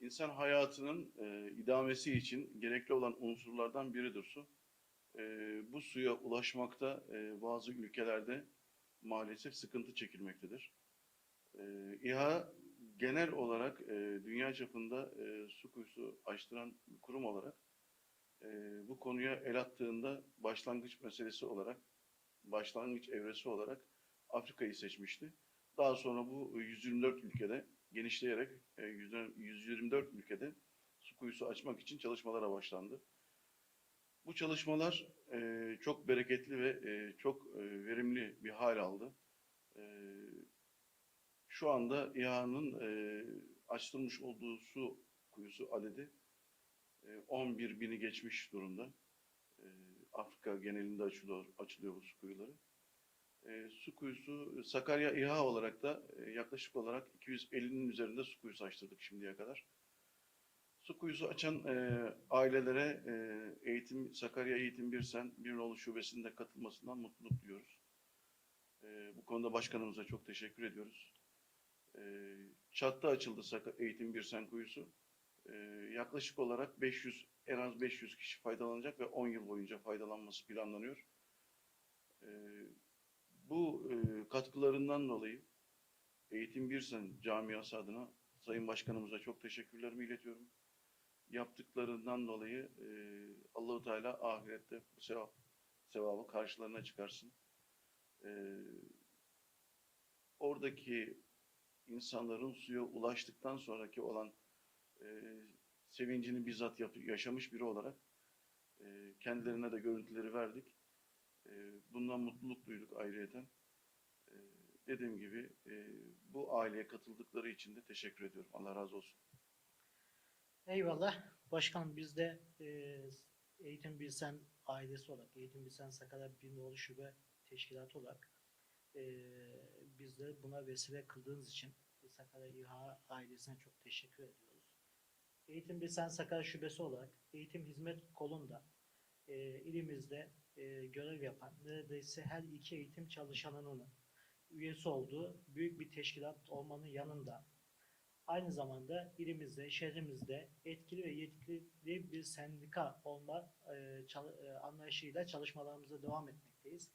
insan hayatının e, idamesi için gerekli olan unsurlardan biridir su. E, bu suya ulaşmakta e, bazı ülkelerde maalesef sıkıntı çekilmektedir. E, İHA genel olarak e, dünya çapında e, su kuyusu açtıran bir kurum olarak e, bu konuya el attığında başlangıç meselesi olarak, başlangıç evresi olarak Afrika'yı seçmişti. Daha sonra bu 124 ülkede genişleyerek e, 124 ülkede su kuyusu açmak için çalışmalara başlandı. Bu çalışmalar e, çok bereketli ve e, çok e, verimli bir hal aldı. E, şu anda İHA'nın e, açtırmış olduğu su kuyusu adedi e, 11 bini geçmiş durumda. E, Afrika genelinde açılıyor, açılıyor bu su kuyuları. E, su kuyusu Sakarya İHA olarak da e, yaklaşık olarak 250'nin üzerinde su kuyusu açtırdık şimdiye kadar. Su kuyusu açan e, ailelere e, eğitim Sakarya Eğitim Birsen Birnoğlu Şubesi'nde katılmasından mutluluk duyuyoruz. E, bu konuda başkanımıza çok teşekkür ediyoruz. E, Çat'ta açıldı Saka- Eğitim Birsen kuyusu. E, yaklaşık olarak 500 en az 500 kişi faydalanacak ve 10 yıl boyunca faydalanması planlanıyor. E, bu e, katkılarından dolayı Eğitim Birsen camiası adına Sayın Başkanımıza çok teşekkürlerimi iletiyorum. Yaptıklarından dolayı e, Allahu Teala ahirette bu sevap, sevabı karşılarına çıkarsın. E, oradaki insanların suya ulaştıktan sonraki olan e, sevincini bizzat yap- yaşamış biri olarak e, kendilerine de görüntüleri verdik. E, bundan mutluluk duyduk ayrıyeten. E, dediğim gibi e, bu aileye katıldıkları için de teşekkür ediyorum. Allah razı olsun. Eyvallah. Başkanım biz de e, Eğitim Bilsen ailesi olarak, Eğitim Bilsen Sakarya Birnoğlu Şube Teşkilatı olarak e, biz de buna vesile kıldığınız için Sakarya İHA ailesine çok teşekkür ediyoruz. Eğitim Bilsen Sakarya Şubesi olarak eğitim hizmet kolunda e, ilimizde e, görev yapan neredeyse her iki eğitim çalışanının üyesi olduğu büyük bir teşkilat olmanın yanında aynı zamanda ilimizde, şehrimizde etkili ve yetkili bir sendika olma e, çal- e, anlayışıyla çalışmalarımıza devam etmekteyiz.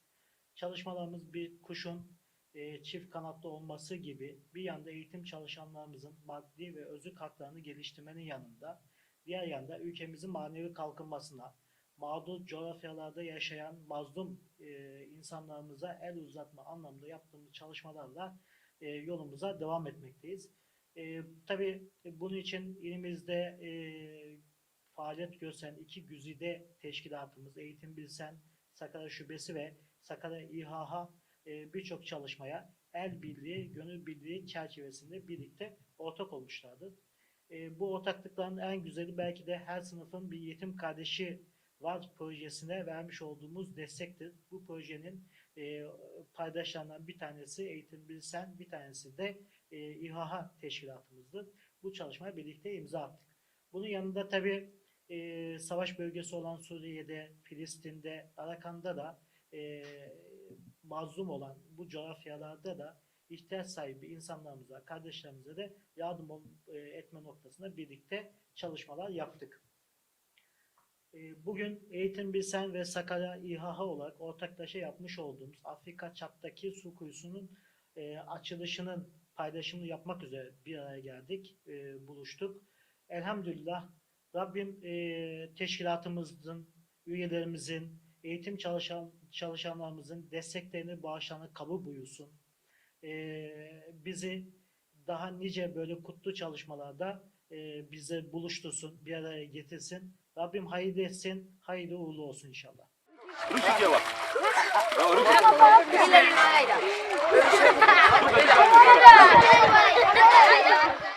Çalışmalarımız bir kuşun e, çift kanatlı olması gibi bir yanda eğitim çalışanlarımızın maddi ve özlük haklarını geliştirmenin yanında diğer yanda ülkemizin manevi kalkınmasına, mağdur coğrafyalarda yaşayan mazlum e, insanlarımıza el uzatma anlamında yaptığımız çalışmalarla e, yolumuza devam etmekteyiz. E, tabii bunun için ilimizde e, faaliyet gösteren iki güzide teşkilatımız Eğitim Bilsen, Sakarya Şubesi ve Sakarya İHH e, birçok çalışmaya el birliği, gönül birliği çerçevesinde birlikte ortak olmuşlardır. E, bu ortaklıkların en güzeli belki de her sınıfın bir yetim kardeşi var projesine vermiş olduğumuz destektir. Bu projenin e, paydaşlarından bir tanesi Eğitim Bilsen, bir tanesi de e, İHH teşkilatımızdır. Bu çalışmaya birlikte imza attık. Bunun yanında tabii e, savaş bölgesi olan Suriye'de, Filistin'de, Arakan'da da e, mazlum olan bu coğrafyalarda da ihtiyaç sahibi insanlarımıza, kardeşlerimize de yardım e, etme noktasında birlikte çalışmalar yaptık. E, Bugün Eğitim Bilsen ve Sakarya İHH olarak ortaklaşa yapmış olduğumuz Afrika çaptaki su kuyusunun e, açılışının paylaşımını yapmak üzere bir araya geldik, e, buluştuk. Elhamdülillah Rabbim e, teşkilatımızın, üyelerimizin, eğitim çalışan çalışanlarımızın desteklerini, bağışlarını kabul buyursun. Bizi daha nice böyle kutlu çalışmalarda bize buluştursun, bir araya getirsin. Rabbim hayırlı etsin, hayırlı uğurlu olsun inşallah. Rüçük bak. Dilerim hayra.